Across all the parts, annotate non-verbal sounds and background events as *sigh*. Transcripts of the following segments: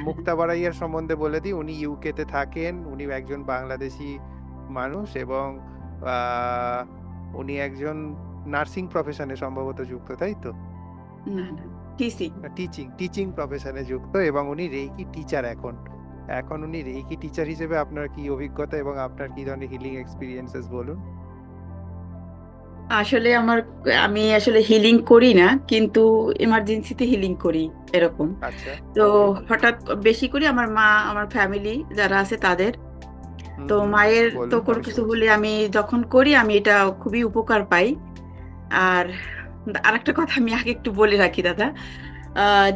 মুক্তা বারাইয়ার সম্বন্ধে বলে দিই উনি ইউকে তে থাকেন উনি একজন বাংলাদেশি মানুষ এবং উনি একজন নার্সিং প্রফেশনে সম্ভবত যুক্ত তাই তো? না না টিসিং টিচিং টিচিং প্রফেশনে যুক্ত এবং উনি রেইকি টিচার এখন। এখন উনি রেইকি টিচার হিসেবে আপনার কি অভিজ্ঞতা এবং আপনার কি ধরনের হিলিং এক্সপিরিয়েন্সেস বলুন? আসলে আমার আমি আসলে হিলিং করি না কিন্তু এমার্জেন্সিতে হিলিং করি এরকম। আচ্ছা। তো হঠাৎ বেশি করে আমার মা আমার ফ্যামিলি যারা আছে তাদের তো মায়ের তো কোনো কিছু হলে আমি যখন করি আমি এটা খুবই উপকার পাই। আর আরেকটা কথা আমি আগে একটু বলে রাখি দাদা।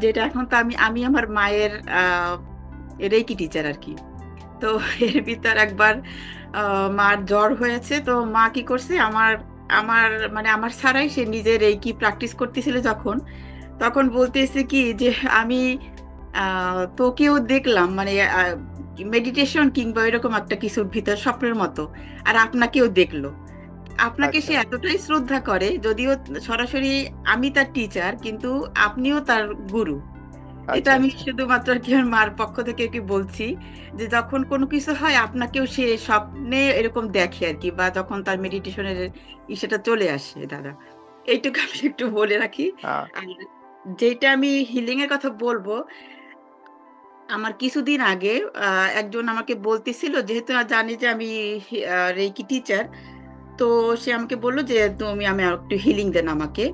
যেটা এখন তো আমি আমি আমার মায়ের রেকি টিচার আর কি। তো এর ভিতর একবার মার জ্বর হয়েছে তো মা কি করছে আমার আমার মানে আমার ছাড়াই সে নিজের এই কি প্র্যাকটিস করতেছিল যখন তখন বলতেছে কি যে আমি তোকেও দেখলাম মানে মেডিটেশন কিংবা এরকম একটা কিছুর ভিতর স্বপ্নের মতো আর আপনাকেও দেখল। আপনাকে সে আচ্ছা এতটাই শ্রদ্ধা করে যদিও সরাসরি আমি তার টিচার কিন্তু আপনিও তার গুরু। এটা আচ্ছা আমি আচ্ছা। শুধুমাত্র কি মার পক্ষ থেকে কি বলছি যে যখন কোনো কিছু হয় আপনাকেও সে স্বপ্নে এরকম দেখে আর কি বা যখন তার মেডিটেশনের ইসেটা চলে আসে দাদা। এইটুকু আমি একটু বলে রাখি। আর যেটা আমি হিলিং এর কথা বলব আমার কিছুদিন আগে একজন আমাকে বলতেছিল যেহেতু জানি যে আমি রেকি টিচার তো সে আমাকে বলল যে তুমি আমি একটু হিলিং দেন আমাকে।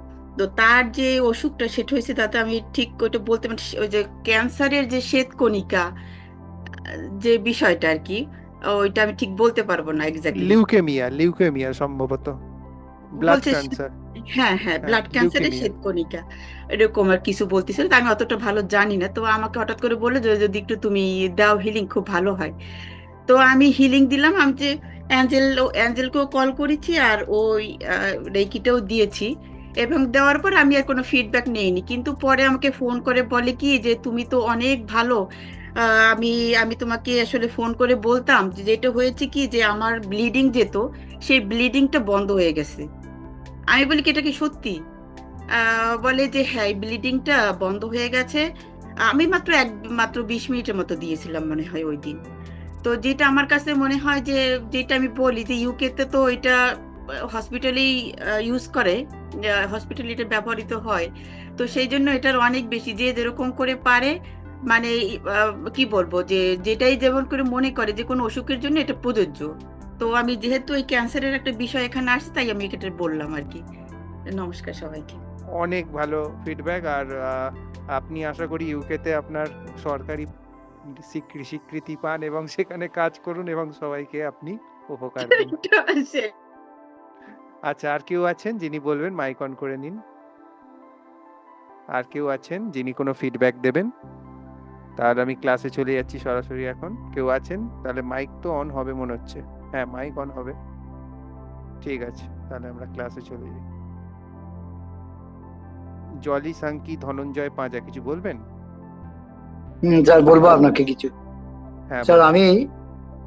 তো তার যে অসুখটা সেটা হয়েছে তাতে আমি ঠিক ওইটা বলতে মানে ওই যে ক্যান্সারের যে শ্বেতকণিকা আহ, যে বিষয়টা আর কি ওইটা আমি ঠিক বলতে পারব না এক্স্যাক্টলি লিউকেমিয়া লিউকেমিয়া সম্ভবত। ব্লাড ক্যান্সার হ্যাঁ হ্যাঁ ব্লাড ক্যান্সারের শ্বেতকণিকা এরকম আর কিছু বলতেছিল তা আমি অতটা ভালো জানি না তো আমাকে হঠাৎ করে বলল যে যদি একটু তুমি দাও হিলিং খুব ভালো হয়। তো আমি হিলিং দিলাম আমি যে অ্যাঞ্জেল অ্যাঞ্জেলকেও কল করেছি আর ওই রেকিটাও দিয়েছি। এবং দেওয়ার পর আমি আর কোনো ফিডব্যাক নেইনি। কিন্তু পরে আমাকে ফোন করে বলে কি যে, তুমি তো অনেক ভালো। আমি আমি তোমাকে আসলে ফোন করে বলতাম যে, যেটা হয়েছে কি যে, আমার ব্লিডিং যেত, সেই ব্লিডিংটা বন্ধ হয়ে গেছে। আমি বলি, কি এটা কি সত্যি? বলে যে হ্যাঁ ব্লিডিংটা বন্ধ হয়ে গেছে। আমি মাত্র এক, মাত্র বিশ মিনিটের মতো দিয়েছিলাম মনে হয় ওই দিন। তো যেটা আমার কাছে মনে হয় যে, যেটা আমি বলি যে ইউকে তে তো এটা হসপিটালেই ইউজ করে। হসপিটালে এটা ব্যবহৃত হয়। তো সেই জন্য এটার অনেক বেশি যে যেরকম করে পারে মানে কি বলব যে যেটাই যেমন করে মনে করে যে কোনো অসুখের জন্য এটা প্রযোজ্য। তো আমি যেহেতু এই ক্যান্সারের একটা বিষয় এখানে আসছে তাই আমি এটা বললাম আর কি। নমস্কার সবাইকে। অনেক ভালো ফিডব্যাক আর আপনি আশা করি ইউকেতে আপনার সরকারি স্বীকৃতি পান এবং সেখানে কাজ করুন এবং সবাইকে আপনি উপকার। *laughs* আচ্ছা আর কেউ আছেন যিনি বলবেন মাইক অন করে নিন? আর কেউ আছেন যিনি কোনো ফিডব্যাক দেবেন? তাহলে আমি ক্লাসে চলে যাচ্ছি সরাসরি এখন। কেউ আছেন? তাহলে মাইক তো অন হবে মনে হচ্ছে। হ্যাঁ মাইক অন হবে। ঠিক আছে তাহলে আমরা ক্লাসে চলে যাই। জলি সাংকি ধনঞ্জয় পাঁজা কিছু বলবেন? হুম স্যার বলব আপনাকে কিছু। হ্যাঁ স্যার আমি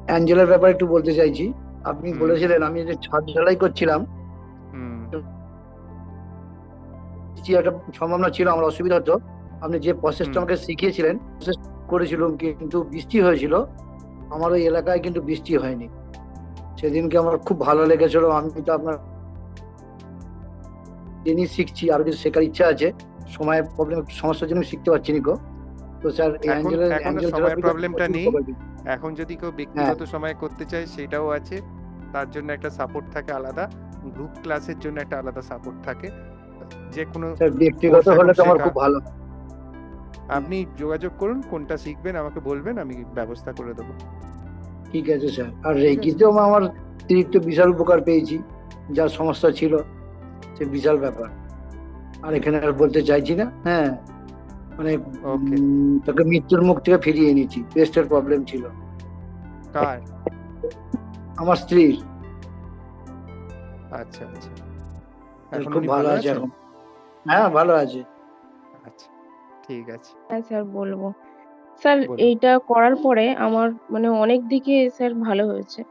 অ্যাঞ্জেলার ব্যাপারে একটু বলতে চাইছি। আপনি বলেছিলেন আমি যে ছাদ ঢালাই করছিলাম যে একটা সম্ভাবনা ছিল আমার অসুবিধা হতো। আপনি যে প্রসেসটা আমাকে শিখিয়েছিলেন প্রসেস করেছিলাম কিন্তু বৃষ্টি হয়েছিল। আমার ওই এলাকায় কিন্তু বৃষ্টি হয়নি। সেদিনকে আমার খুব ভালো লেগেছিল আমি তো আপনার জিনিস শিখছি আরও কিছু শেখার ইচ্ছা আছে। সময়ের প্রবলেম সমস্যার জন্য শিখতে পারছি না তো স্যার এখন- থেরাপিটা প্রবলেমটা নেই। এখন যদি কেউ হ্যাঁ। ব্যক্তিগত সময় করতে চায় সেটাও আছে। তার জন্য একটা সাপোর্ট থাকে আলাদা। গ্রুপ ক্লাসের জন্য একটা আলাদা সাপোর্ট থাকে। যে কোনো ব্যক্তিগত হলে তো আমার খুব ভালো। আপনি যোগাযোগ করুন কোনটা শিখবেন আমাকে বলবেন আমি ব্যবস্থা করে দেবো। ঠিক আছে স্যার। আর রেগিতেও আমার অতিরিক্ত বিশাল উপকার পেয়েছি যা সমস্যা ছিল সে বিশাল ব্যাপার। আর এখানে আর বলতে চাইছি না হ্যাঁ। মানে তাকে মৃত্যুর মুখ থেকে ফিরিয়ে এনেছি পেস্টের প্রবলেম ছিল। কার? আমার স্ত্রীর। আচ্ছা আচ্ছা। খুব ভালো আছে এখন হ্যাঁ ভালো আছে। আচ্ছা ঠিক আছে। হ্যাঁ স্যার বলব। স্যার এইটা করার পরে আমার মানে অনেক দিকে স্যার ভালো হয়েছে।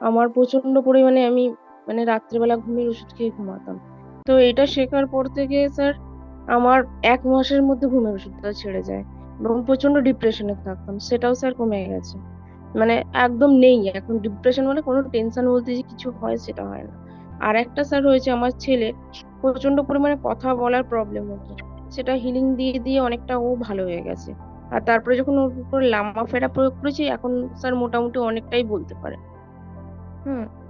আমার প্রচণ্ড পরিমাণে আমি মানে রাত্রিবেলা ঘুমের ওষুধ খেয়ে ঘুমাতাম। তো এটা শেখার পর থেকে স্যার আমার এক মাসের মধ্যে ঘুমের ওষুধটা ছেড়ে যায় এবং প্রচণ্ড ডিপ্রেশনে থাকতাম। সেটাও স্যার কমে গেছে। মানে একদম নেই এখন ডিপ্রেশন মানে কোনো টেনশন বলতে যে কিছু হয় সেটা হয় না। আর একটা স্যার হয়েছে আমার ছেলে প্রচণ্ড পরিমাণে কথা বলার প্রবলেম হতো সেটা হিলিং দিয়ে দিয়ে অনেকটা ও ভালো হয়ে গেছে। আর তারপরে যখন ওর উপর লাম্বা ফেরা প্রয়োগ করেছি, এখন স্যার মোটামুটি অনেকটাই বলতে পারে। হুম।